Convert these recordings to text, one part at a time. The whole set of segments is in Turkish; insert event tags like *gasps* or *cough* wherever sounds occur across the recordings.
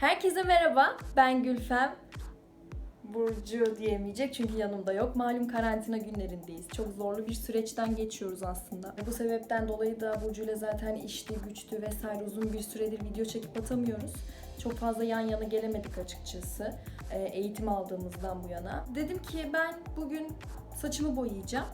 Herkese merhaba, ben Gülfem. Burcu diyemeyecek çünkü yanımda yok. Malum karantina günlerindeyiz. Çok zorlu bir süreçten geçiyoruz aslında. Bu sebepten dolayı da Burcu ile zaten işti, güçtü vesaire uzun bir süredir video çekip atamıyoruz. Çok fazla yan yana gelemedik açıkçası. e, Eğitim aldığımızdan bu yana. Dedim ki ben bugün saçımı boyayacağım.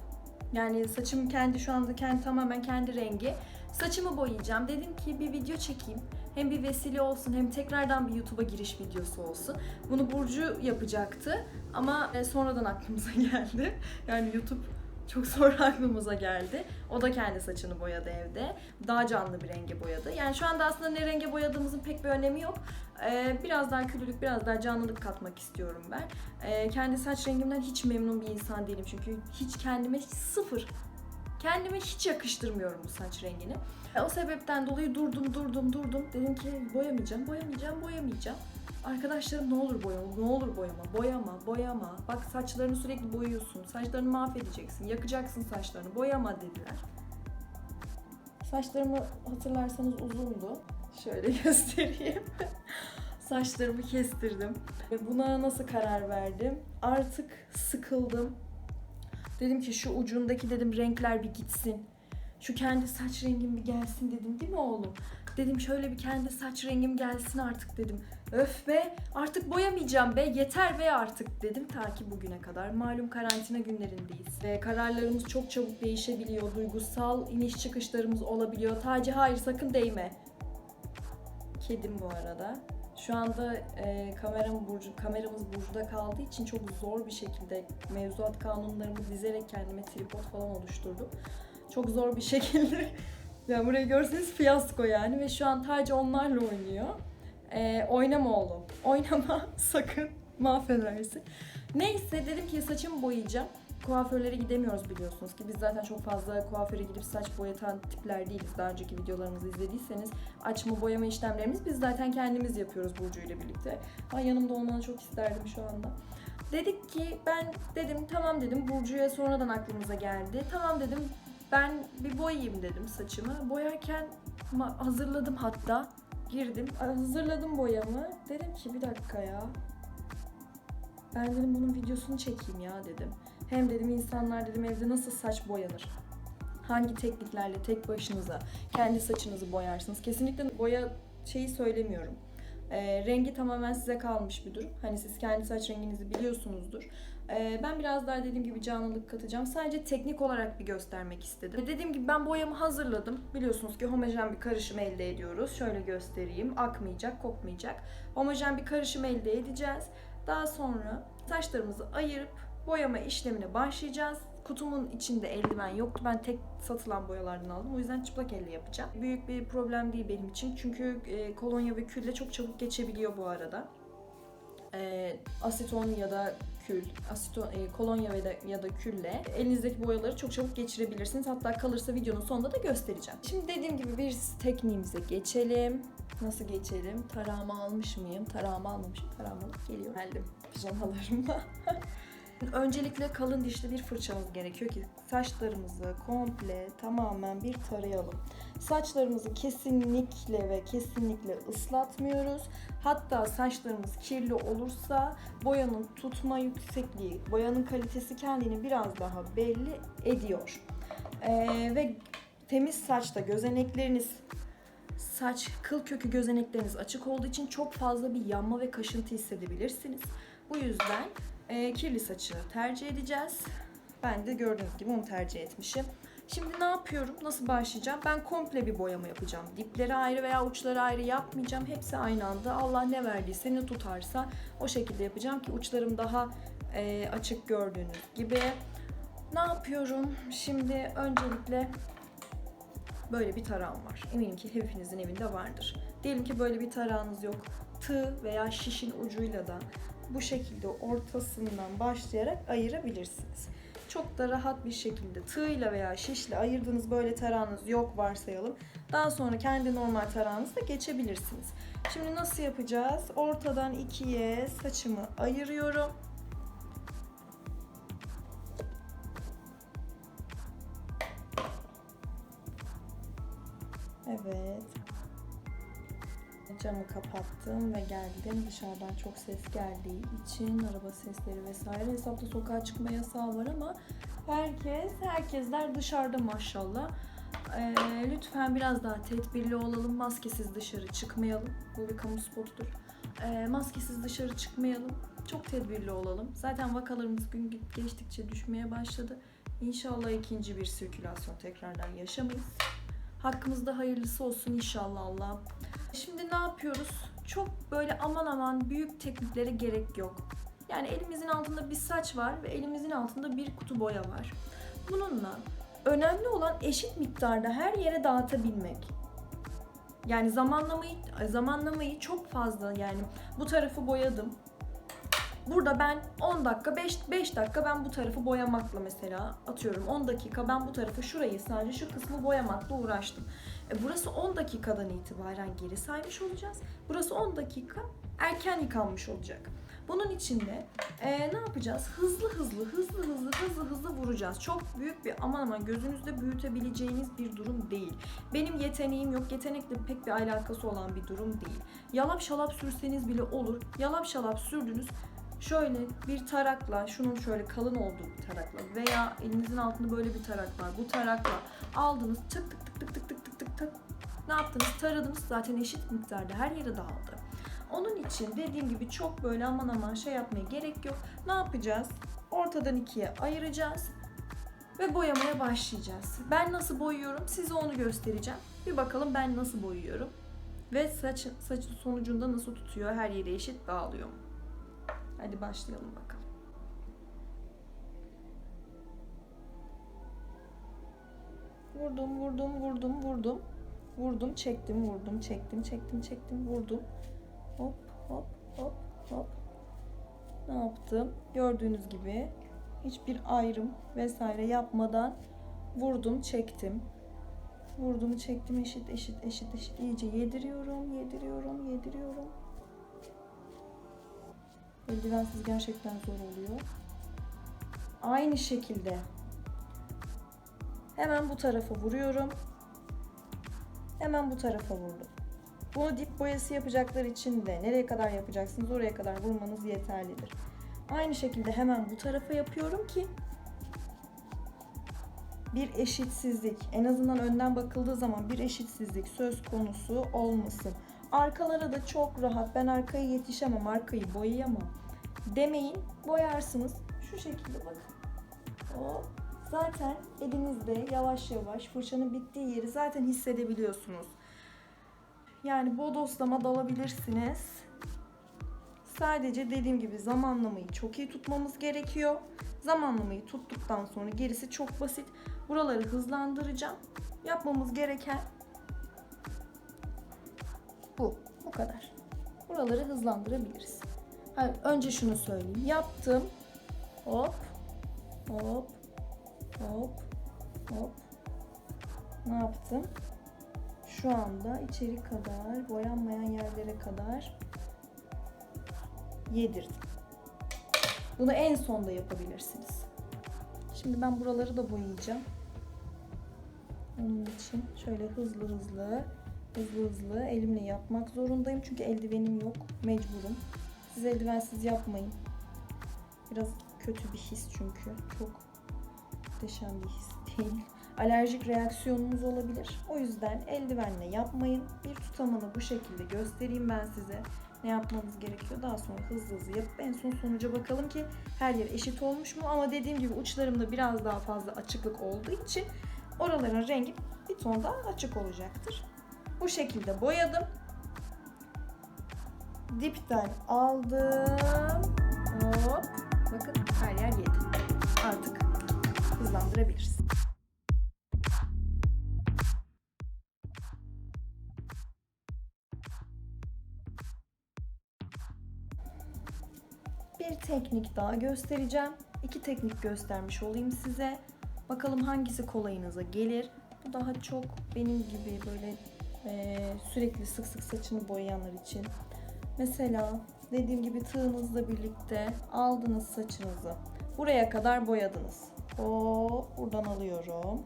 Yani saçım kendi şu anda kendi tamamen kendi rengi. Saçımı boyayacağım. Dedim ki bir video çekeyim. Hem bir vesile olsun hem tekrardan bir YouTube'a giriş videosu olsun. Bunu Burcu yapacaktı ama e, sonradan aklımıza *laughs* geldi. Yani YouTube çok sonra *laughs* aklımıza geldi. O da kendi saçını boyadı evde. Daha canlı bir renge boyadı. Yani şu anda aslında ne renge boyadığımızın pek bir önemi yok. Ee, biraz daha küllülük, biraz daha canlılık katmak istiyorum ben. Ee, kendi saç rengimden hiç memnun bir insan değilim. Çünkü hiç kendime sıfır. Kendime hiç yakıştırmıyorum bu saç rengini. E, o sebepten dolayı durdum, durdum, durdum. Dedim ki boyamayacağım, boyamayacağım, boyamayacağım. Arkadaşlarım ne olur boyama, ne olur boyama, boyama, boyama. Bak saçlarını sürekli boyuyorsun, saçlarını mahvedeceksin, yakacaksın saçlarını, boyama dediler. Saçlarımı hatırlarsanız uzundu. Şöyle *laughs* göstereyim. Saçlarımı kestirdim. Ve buna nasıl karar verdim? Artık sıkıldım. Dedim ki şu ucundaki dedim renkler bir gitsin. Şu kendi saç rengim bir gelsin dedim değil mi oğlum? Dedim şöyle bir kendi saç rengim gelsin artık dedim. Öf be artık boyamayacağım be yeter be artık dedim ta ki bugüne kadar. Malum karantina günlerindeyiz. Ve kararlarımız çok çabuk değişebiliyor. Duygusal iniş çıkışlarımız olabiliyor. Taci hayır sakın değme. Kedim bu arada. Şu anda e, kameram burcu, kameramız burcuda kaldığı için çok zor bir şekilde mevzuat kanunlarımı dizerek kendime tripod falan oluşturdum. Çok zor bir *laughs* şekilde. yani burayı görseniz fiyasko yani ve şu an Taci onlarla oynuyor. E, oynama oğlum. *laughs* Oynama sakın mahvedersin. Neyse dedim ki saçımı boyayacağım. Kuaförlere gidemiyoruz biliyorsunuz ki biz zaten çok fazla kuaföre gidip saç boyatan tipler değiliz. Daha önceki videolarımızı izlediyseniz açma boyama işlemlerimiz biz zaten kendimiz yapıyoruz Burcu ile birlikte. Ay yanımda olmanı çok isterdim şu anda. Dedik ki ben dedim tamam dedim Burcu'ya sonradan aklımıza geldi. Tamam dedim ben bir boyayayım dedim saçımı. Boyarken hazırladım hatta. Girdim hazırladım boyamı. Dedim ki bir dakika ya. Ben dedim bunun videosunu çekeyim ya dedim. Hem dedim insanlar dedim evde nasıl saç boyanır? Hangi tekniklerle tek başınıza kendi saçınızı boyarsınız? Kesinlikle boya şeyi söylemiyorum. Ee, rengi tamamen size kalmış bir durum. Hani siz kendi saç renginizi biliyorsunuzdur. Ee, ben biraz daha dediğim gibi canlılık katacağım. Sadece teknik olarak bir göstermek istedim. Dediğim gibi ben boyamı hazırladım. Biliyorsunuz ki homojen bir karışım elde ediyoruz. Şöyle göstereyim. Akmayacak, kokmayacak. Homojen bir karışım elde edeceğiz. Daha sonra saçlarımızı ayırıp boyama işlemine başlayacağız. Kutumun içinde eldiven yoktu. Ben tek satılan boyalardan aldım. O yüzden çıplak elle yapacağım. Büyük bir problem değil benim için. Çünkü e, kolonya ve külle çok çabuk geçebiliyor bu arada. E, aseton ya da kül, aseton, e, kolonya ya da, ya da külle elinizdeki boyaları çok çabuk geçirebilirsiniz. Hatta kalırsa videonun sonunda da göstereceğim. Şimdi dediğim gibi bir tekniğimize geçelim. Nasıl geçelim? Tarağımı almış mıyım? Tarağımı almamışım. Tarağımı alıp geliyorum. Geldim pijamalarımla. *laughs* Öncelikle kalın dişli bir fırçamız gerekiyor ki saçlarımızı komple tamamen bir tarayalım. Saçlarımızı kesinlikle ve kesinlikle ıslatmıyoruz. Hatta saçlarımız kirli olursa boyanın tutma yüksekliği, boyanın kalitesi kendini biraz daha belli ediyor. Ee, ve temiz saçta gözenekleriniz saç, kıl kökü gözenekleriniz açık olduğu için çok fazla bir yanma ve kaşıntı hissedebilirsiniz. Bu yüzden e, kirli saçı tercih edeceğiz. Ben de gördüğünüz gibi onu tercih etmişim. Şimdi ne yapıyorum? Nasıl başlayacağım? Ben komple bir boyama yapacağım. Dipleri ayrı veya uçları ayrı yapmayacağım. Hepsi aynı anda. Allah ne verdiyse ne tutarsa o şekilde yapacağım ki uçlarım daha e, açık gördüğünüz gibi. Ne yapıyorum? Şimdi öncelikle böyle bir tarağım var. Eminim ki hepinizin evinde vardır. Diyelim ki böyle bir tarağınız yok. Tığ veya şişin ucuyla da bu şekilde ortasından başlayarak ayırabilirsiniz. Çok da rahat bir şekilde tığla veya şişle ayırdığınız böyle tarağınız yok varsayalım. Daha sonra kendi normal tarağınızla geçebilirsiniz. Şimdi nasıl yapacağız? Ortadan ikiye saçımı ayırıyorum. Evet. Camı kapattım ve geldim. Dışarıdan çok ses geldiği için araba sesleri vesaire. Hesapta sokağa çıkma yasağı var ama herkes, herkesler dışarıda maşallah. Ee, lütfen biraz daha tedbirli olalım. Maskesiz dışarı çıkmayalım. Bu bir kamu spotudur. Ee, maskesiz dışarı çıkmayalım. Çok tedbirli olalım. Zaten vakalarımız gün geçtikçe düşmeye başladı. İnşallah ikinci bir sirkülasyon tekrardan yaşamayız. Hakkımızda hayırlısı olsun inşallah Allah. Şimdi ne yapıyoruz? Çok böyle aman aman büyük tekniklere gerek yok. Yani elimizin altında bir saç var ve elimizin altında bir kutu boya var. Bununla önemli olan eşit miktarda her yere dağıtabilmek. Yani zamanlamayı zamanlamayı çok fazla yani bu tarafı boyadım. Burada ben 10 dakika 5 5 dakika ben bu tarafı boyamakla mesela atıyorum 10 dakika ben bu tarafı şurayı sadece şu kısmı boyamakla uğraştım. E burası 10 dakikadan itibaren geri saymış olacağız. Burası 10 dakika erken yıkanmış olacak. Bunun için de e, ne yapacağız? Hızlı hızlı hızlı hızlı hızlı hızlı vuracağız. Çok büyük bir aman aman gözünüzde büyütebileceğiniz bir durum değil. Benim yeteneğim yok. Yetenekle pek bir alakası olan bir durum değil. Yalap şalap sürseniz bile olur. Yalap şalap sürdünüz. Şöyle bir tarakla, şunun şöyle kalın olduğu bir tarakla veya elinizin altında böyle bir tarak var. Bu tarakla aldınız tık tık tık tık tık tık tık tık tık. Ne yaptınız? Taradınız zaten eşit miktarda her yere dağıldı. Onun için dediğim gibi çok böyle aman aman şey yapmaya gerek yok. Ne yapacağız? Ortadan ikiye ayıracağız ve boyamaya başlayacağız. Ben nasıl boyuyorum size onu göstereceğim. Bir bakalım ben nasıl boyuyorum ve saç saçın sonucunda nasıl tutuyor, her yere eşit dağılıyor mu? Hadi başlayalım bakalım. Vurdum, vurdum, vurdum, vurdum. Vurdum, çektim, vurdum, çektim, çektim, çektim, vurdum. Hop, hop, hop, hop. Ne yaptım? Gördüğünüz gibi hiçbir ayrım vesaire yapmadan vurdum, çektim. Vurdum, çektim, eşit, eşit, eşit, eşit. İyice yediriyorum, yediriyorum, yediriyorum. Eldivensiz gerçekten zor oluyor. Aynı şekilde hemen bu tarafa vuruyorum. Hemen bu tarafa vurdum. Bunu dip boyası yapacaklar için de nereye kadar yapacaksınız oraya kadar vurmanız yeterlidir. Aynı şekilde hemen bu tarafa yapıyorum ki bir eşitsizlik en azından önden bakıldığı zaman bir eşitsizlik söz konusu olmasın. Arkalara da çok rahat ben arkayı yetişemem arkayı boyayamam demeyin boyarsınız. Şu şekilde bakın. O zaten elinizde yavaş yavaş fırçanın bittiği yeri zaten hissedebiliyorsunuz. Yani bodoslama dalabilirsiniz. Sadece dediğim gibi zamanlamayı çok iyi tutmamız gerekiyor. Zamanlamayı tuttuktan sonra gerisi çok basit. Buraları hızlandıracağım. Yapmamız gereken bu. Bu kadar. Buraları hızlandırabiliriz. Hayır, önce şunu söyleyeyim. Yaptım. Hop. Hop. Hop. Hop. Ne yaptım? Şu anda içeri kadar, boyanmayan yerlere kadar yedirdim. Bunu en sonda yapabilirsiniz. Şimdi ben buraları da boyayacağım. Onun için şöyle hızlı hızlı hızlı hızlı elimle yapmak zorundayım. Çünkü eldivenim yok. Mecburum. Siz eldivensiz yapmayın. Biraz kötü bir his çünkü. Çok muhteşem bir his değil. Alerjik reaksiyonunuz olabilir. O yüzden eldivenle yapmayın. Bir tutamını bu şekilde göstereyim ben size. Ne yapmanız gerekiyor. Daha sonra hızlı hızlı yapıp en son sonuca bakalım ki her yer eşit olmuş mu? Ama dediğim gibi uçlarımda biraz daha fazla açıklık olduğu için oraların rengi bir ton daha açık olacaktır. Bu şekilde boyadım. Dipten aldım. Hop. Bakın her yer yedi. Artık hızlandırabiliriz. Bir teknik daha göstereceğim. İki teknik göstermiş olayım size. Bakalım hangisi kolayınıza gelir. Bu daha çok benim gibi böyle e, sürekli sık sık saçını boyayanlar için. Mesela dediğim gibi tığınızla birlikte aldınız saçınızı. Buraya kadar boyadınız. Hop buradan alıyorum.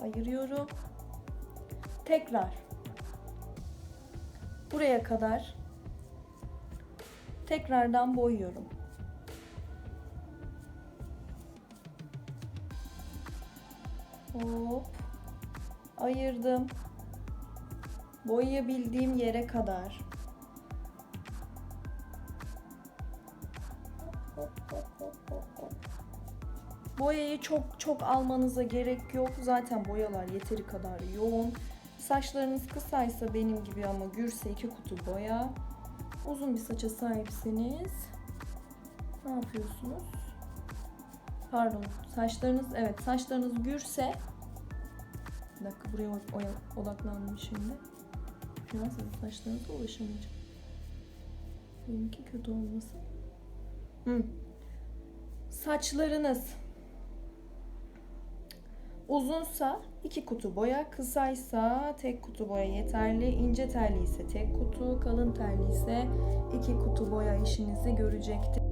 Ayırıyorum. Tekrar buraya kadar tekrardan boyuyorum. Hop. Ayırdım. Boyayabildiğim yere kadar. Boyayı çok çok almanıza gerek yok. Zaten boyalar yeteri kadar yoğun. Saçlarınız kısaysa benim gibi ama gürse iki kutu boya. Uzun bir saça sahipseniz ne yapıyorsunuz? Pardon, saçlarınız evet saçlarınız gürse bir dakika buraya o- o- odaklandım şimdi. Sizin saçlarınıza ulaşamayacağım. Benimki kötü olmasın. Hı. Saçlarınız uzunsa iki kutu boya, kısaysa tek kutu boya yeterli. İnce telli ise tek kutu, kalın telli ise iki kutu boya işinizi görecektir.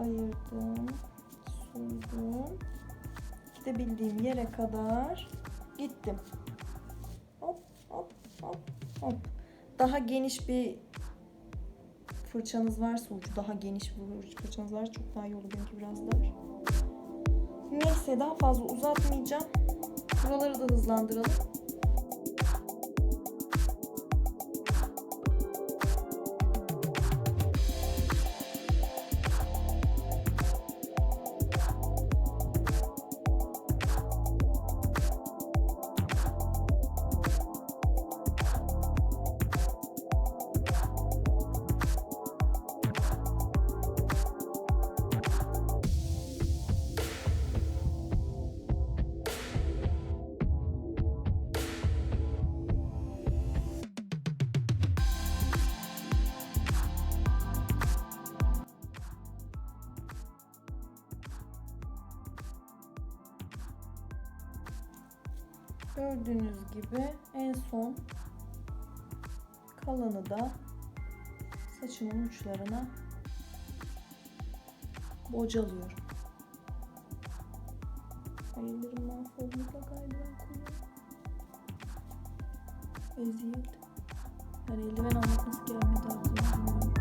Ayırdım, sürdüm. Gidebildiğim yere kadar gittim. Hop hop hop hop. Daha geniş bir fırçanız varsa ucu daha geniş bir fırçanız varsa çok daha iyi olur. Benimki biraz dar. Neyse daha fazla uzatmayacağım. Buraları da hızlandıralım. Gördüğünüz gibi en son kalanı da saçımın uçlarına bocalıyorum. Ellerim mahvoldu mutlaka eldiven kullanıyorum. Eziyet. Yani eldiven almak nasıl gelmedi aklıma bilmiyorum.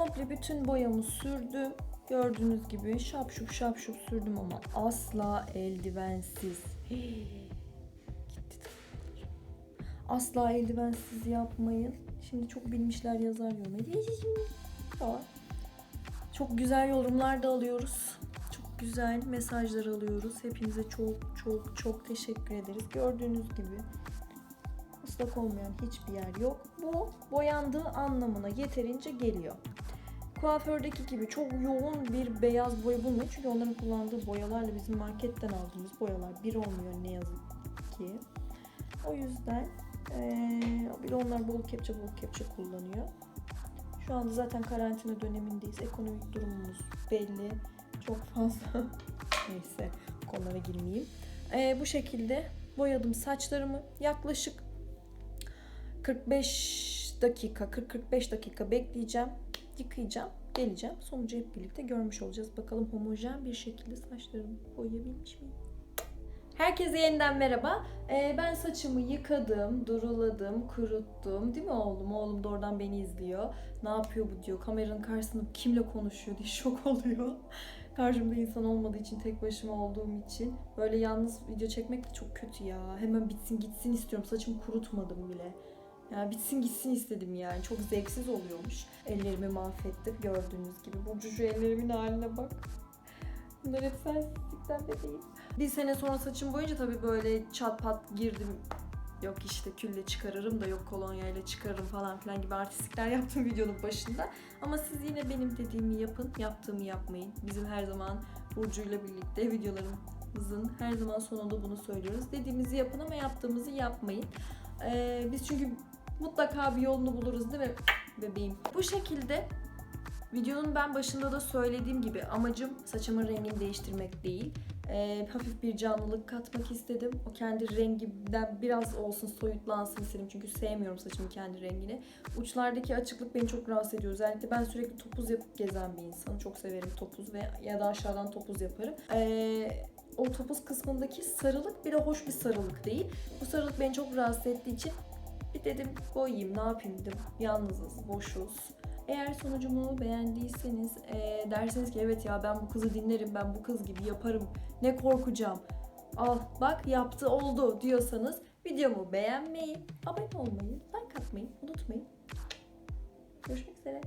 Komple bütün boyamı sürdüm. Gördüğünüz gibi şapşup şapşup sürdüm ama asla eldivensiz. *gasps* Hii. Asla eldivensiz yapmayın. Şimdi çok bilmişler yazar yorumları. Çok güzel yorumlar da alıyoruz. Çok güzel mesajlar alıyoruz. Hepinize çok çok çok teşekkür ederiz. Gördüğünüz gibi ıslak olmayan hiçbir yer yok. Bu boyandığı anlamına yeterince geliyor. Kuafördeki gibi çok yoğun bir beyaz boya bulmayın. Çünkü onların kullandığı boyalarla bizim marketten aldığımız boyalar bir olmuyor ne yazık ki. O yüzden eee, bir de onlar bol kepçe bol kepçe kullanıyor. Şu anda zaten karantina dönemindeyiz. Ekonomik durumumuz belli. Çok fazla *laughs* neyse konulara girmeyeyim. Eee, bu şekilde boyadım saçlarımı. Yaklaşık 45 dakika, 40-45 dakika bekleyeceğim. Yıkayacağım, geleceğim. Sonucu hep birlikte görmüş olacağız. Bakalım homojen bir şekilde saçlarımı boyayabilmiş miyim? Herkese yeniden merhaba. Ee, ben saçımı yıkadım, duruladım, kuruttum. Değil mi oğlum? Oğlum da oradan beni izliyor. Ne yapıyor bu diyor. Kameranın karşısında kimle konuşuyor diye *laughs* şok oluyor. Karşımda insan olmadığı için, tek başıma olduğum için. Böyle yalnız video çekmek de çok kötü ya. Hemen bitsin gitsin istiyorum. Saçımı kurutmadım bile. Ya bitsin gitsin istedim yani. Çok zevksiz oluyormuş. Ellerimi mahvettim gördüğünüz gibi. Burcu şu ellerimin haline bak. Bunlar hep sensizlikten bebeğim. Bir sene sonra saçım boyunca tabii böyle çat pat girdim. Yok işte külle çıkarırım da yok kolonyayla çıkarırım falan filan gibi artistlikler *laughs* yaptım videonun başında. Ama siz yine benim dediğimi yapın, yaptığımı yapmayın. Bizim her zaman Burcu'yla birlikte videolarımızın her zaman sonunda bunu söylüyoruz. Dediğimizi yapın ama yaptığımızı yapmayın. Ee, biz çünkü mutlaka bir yolunu buluruz değil mi bebeğim? Bu şekilde videonun ben başında da söylediğim gibi amacım saçımın rengini değiştirmek değil. Ee, hafif bir canlılık katmak istedim. O kendi rengimden biraz olsun soyutlansın istedim. Çünkü sevmiyorum saçımın kendi rengini. Uçlardaki açıklık beni çok rahatsız ediyor. Özellikle ben sürekli topuz yapıp gezen bir insanım. Çok severim topuz ve ya da aşağıdan topuz yaparım. Ee, o topuz kısmındaki sarılık bir de hoş bir sarılık değil. Bu sarılık beni çok rahatsız ettiği için bir dedim boyayayım ne yapayım dedim. Yalnızız, boşuz. Eğer sonucumu beğendiyseniz e, derseniz ki evet ya ben bu kızı dinlerim, ben bu kız gibi yaparım, ne korkacağım. Al bak yaptı oldu diyorsanız videomu beğenmeyi, abone olmayı, like atmayı unutmayın. Görüşmek üzere.